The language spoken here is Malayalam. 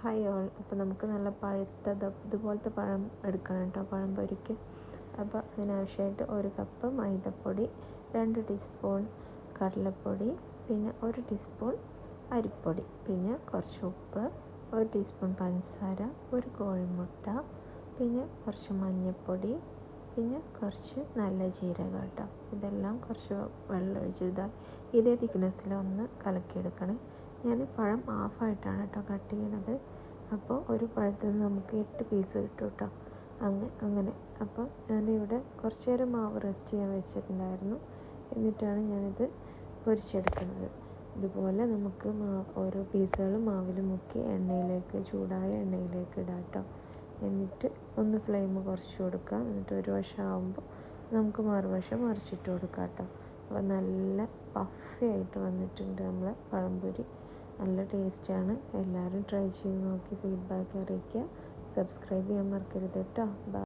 ഹായ് ഓൾ അപ്പോൾ നമുക്ക് നല്ല പഴുത്തത് ഇതുപോലത്തെ പഴം എടുക്കണം കേട്ടോ. പഴം പൊരിക്ക്. അപ്പോൾ അതിനാവശ്യമായിട്ട് ഒരു കപ്പ് മൈദപ്പൊടി രണ്ട് ടീസ്പൂൺ കടലപ്പൊടി പിന്നെ ഒരു ടീസ്പൂൺ അരിപ്പൊടി പിന്നെ കുറച്ച് ഉപ്പ് ഒരു ടീസ്പൂൺ പഞ്ചസാര ഒരു കോഴിമുട്ട പിന്നെ കുറച്ച് മഞ്ഞൾപ്പൊടി പിന്നെ കുറച്ച് നല്ല ജീരകം കേട്ടോ. ഇതെല്ലാം കുറച്ച് വെള്ളം ഒഴിച്ച് ഇതേ തിക്നെസ്സിൽ ഒന്ന് കലക്കിയെടുക്കണേ. ഞാൻ പഴം ഹാഫായിട്ടാണ് കേട്ടോ കട്ട് ചെയ്യണത്. അപ്പോൾ ഒരു പഴത്തിൽ നിന്ന് നമുക്ക് എട്ട് പീസ് കിട്ടും കേട്ടോ അങ്ങനെ അങ്ങനെ. അപ്പോൾ ഞാനിവിടെ കുറച്ച് നേരം മാവ് റെസ്റ്റ് ചെയ്യാൻ വെച്ചിട്ടുണ്ടായിരുന്നു. എന്നിട്ടാണ് ഞാനിത് പൊരിച്ചെടുക്കുന്നത്. ഇതുപോലെ നമുക്ക് മാവ് ഓരോ പീസുകളും മാവിൽ മുക്കി എണ്ണയിലേക്ക് ചൂടായ എണ്ണയിലേക്ക് ഇടാം കേട്ടോ എന്നിട്ട് ഒന്ന് ഫ്ലെയിം കുറച്ച് കൊടുക്കാം. എന്നിട്ട് ഒരു വശം ആകുമ്പോൾ നമുക്ക് മറുവശം മറിച്ചിട്ട് കൊടുക്കാം കേട്ടോ അപ്പോൾ നല്ല പഫി ആയിട്ട് വന്നിട്ടുണ്ട് നമ്മൾ പഴംപൊരി. നല്ല ടേസ്റ്റാണ്. എല്ലാവരും ട്രൈ ചെയ്ത് നോക്കി ഫീഡ്ബാക്ക് അറിയിക്കുക. സബ്സ്ക്രൈബ് ചെയ്യാൻ മറക്കരുത് കേട്ടോ.